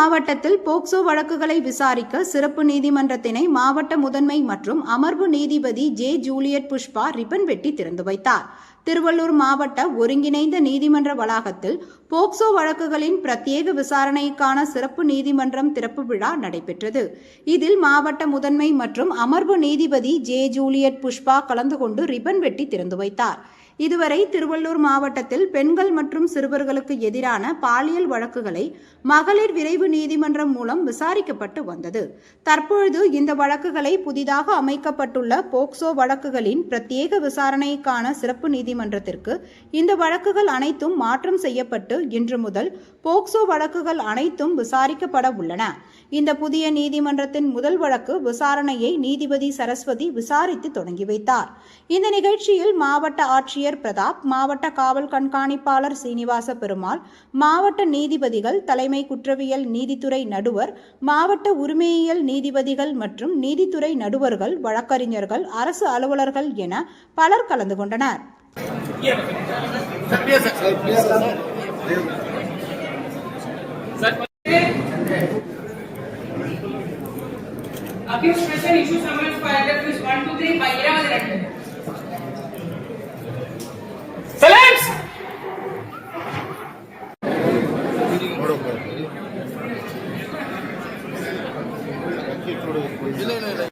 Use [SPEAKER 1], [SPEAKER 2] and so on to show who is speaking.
[SPEAKER 1] மாவட்டத்தில் போக்சோ வழக்குகளை விசாரிக்க சிறப்பு நீதிமன்றத்தினை மாவட்ட முதன்மை மற்றும் அமர்வு நீதிபதி ஜே ஜூலியட் புஷ்பா ரிப்பன் வெட்டி திறந்து வைத்தார். திருவள்ளூர் மாவட்ட ஒருங்கிணைந்த நீதிமன்ற வளாகத்தில் போக்சோ வழக்குகளின் பிரத்யேக விசாரணைக்கான சிறப்பு நீதிமன்றம் திறப்பு விழா நடைபெற்றது. இதில் மாவட்ட முதன்மை மற்றும் அமர்வு நீதிபதி ஜே ஜூலியட் புஷ்பா கலந்து கொண்டு ரிப்பன் வெட்டி திறந்து வைத்தார். இதுவரை திருவள்ளூர் மாவட்டத்தில் பெண்கள் மற்றும் சிறுவர்களுக்கு எதிரான பாலியல் வழக்குகளை மகளிர் விரைவு நீதிமன்றம் மூலம் விசாரிக்கப்பட்டு வந்தது. தற்பொழுது இந்த வழக்குகளை புதிதாக அமைக்கப்பட்டுள்ள போக்சோ வழக்குகளின் பிரத்யேக விசாரணைக்கான சிறப்பு நீதிமன்றத்திற்கு இந்த வழக்குகள் அனைத்தும் மாற்றம் செய்யப்பட்டு இன்று முதல் போக்சோ வழக்குகள் அனைத்தும் விசாரிக்கப்பட உள்ளன. இந்த புதிய நீதிமன்றத்தின் முதல் வழக்கு விசாரணையை நீதிபதி சரஸ்வதி விசாரித்து தொடங்கி வைத்தார். இந்த நிகழ்ச்சியில் மாவட்ட ஆட்சியர் பிரதாப் மாவட்ட காவல் கண்காணிப்பாளர் சீனிவாச பெருமாள் மாவட்ட நீதிபதிகள் தலைமை குற்றவியல் நீதித்துறை நடுவர் மாவட்ட உரிமையியல் நீதிபதிகள் மற்றும் நீதித்துறை நடுவர்கள் வழக்கறிஞர்கள் அரசு அலுவலர்கள் என பலர் கலந்து கொண்டனர்.
[SPEAKER 2] Akhil special issue summons paragraph one two three five ఇరవై రెండు సలామ్స్ ಇಲ್ಲ ಇಲ್ಲ ಇಲ್ಲ